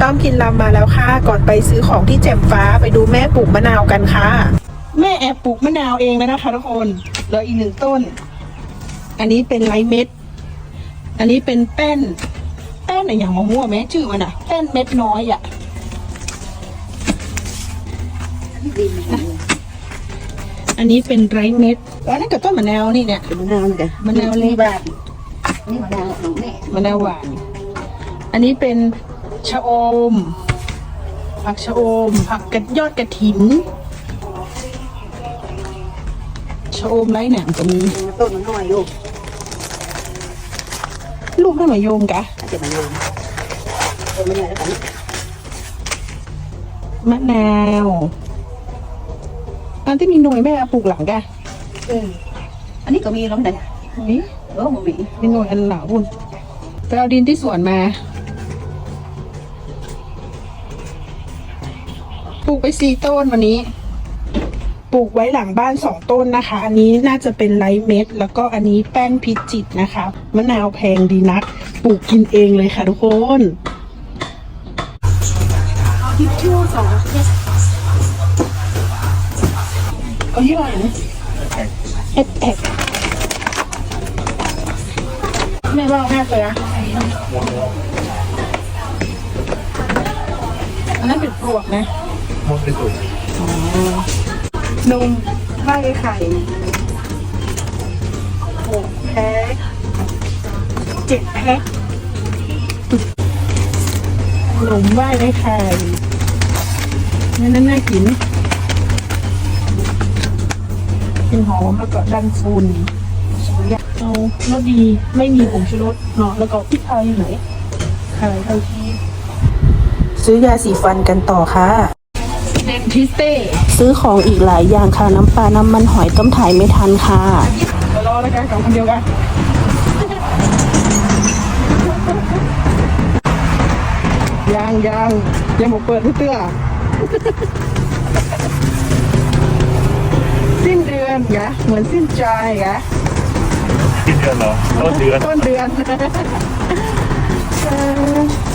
ต้อมกินลำมาแล้วค่ะ ก่อนไปซื้อของที่แจ่มฟ้าไปดูแม่ปลูกมะนาวกันค่ะ แม่แอบปลูกมะนาวเองแล้วนะคะทุกคนเหลืออีกหนึ่งต้น อันนี้เป็นไรเม็ด อันนี้เป็นแป้น แป้นอะไรอย่างมะม่วงไหมชื่อมันอะแป้นเม็ดน้อยอะอันนี้เป็นไรเม็ดอันนั้นกับต้นมะนาวนี่เนี่ยมะนาวนี่กันมะนาวเล็กบาทนี่มะนาวของแม่มะนาวหวาน อันนี้เป็น ชะอม ผักชะอม ผักกระยอดกระถิน ชะอมไรเนี่ยมันจะมีต้นมันน้อยลูก ลูกให้มาโยมกะอาจจะมะนาวต้นมันน้อยแล้วกันมะนาวอันที่มีหน่วยแม่เอาปลูกหลังกะเอออันนี้ก็มีแล้วแต่นี่เออบ่มีมีหน่วยอันหลังบุญไปเอาดินที่สวนมา ลูกไปสี่ต้นวันนี้ ปลูกไว้หลังบ้านสองต้นนะคะ อันนี้น่าจะเป็นไลท์เม็ด แล้วก็อันนี้แป้นพิจิตนะคะ มะนาวแพงดีนัก ปลูกกินเองเลยค่ะทุกคนทิชชู่สองเอายี่ไหนเอ็ดแอกแม่ว่าแม่เลยอะอันนั้นเป็นปลวกนะ มดไปสุดนมไข่ไข่หกแพ็คเจ็ดแพ็คขนมไหว้ไว้ไข่นั่นน่ากินเป็นหอมแล้วก็ดันฟูนเอารสดีไม่มีผงชูรสเนาะแล้วก็พริกไทยไหนไข่ไทยทีซื้อยาสีฟันกันต่อค่ะ เดนทิสเต้ซื้อของอีกหลายอย่างค่ะ น้ำปลา น้ำมันหอยต้มถ่ายไม่ทันค่ะเดี๋ยวรอแล้วกันสองคนเดียวกันยังยังยังหมกเปิดเตื้อสิ้นเดือนไงเหมือนสิ้นใจไงกินเดือนเหรอต้นเดือนต้นเดือนเออ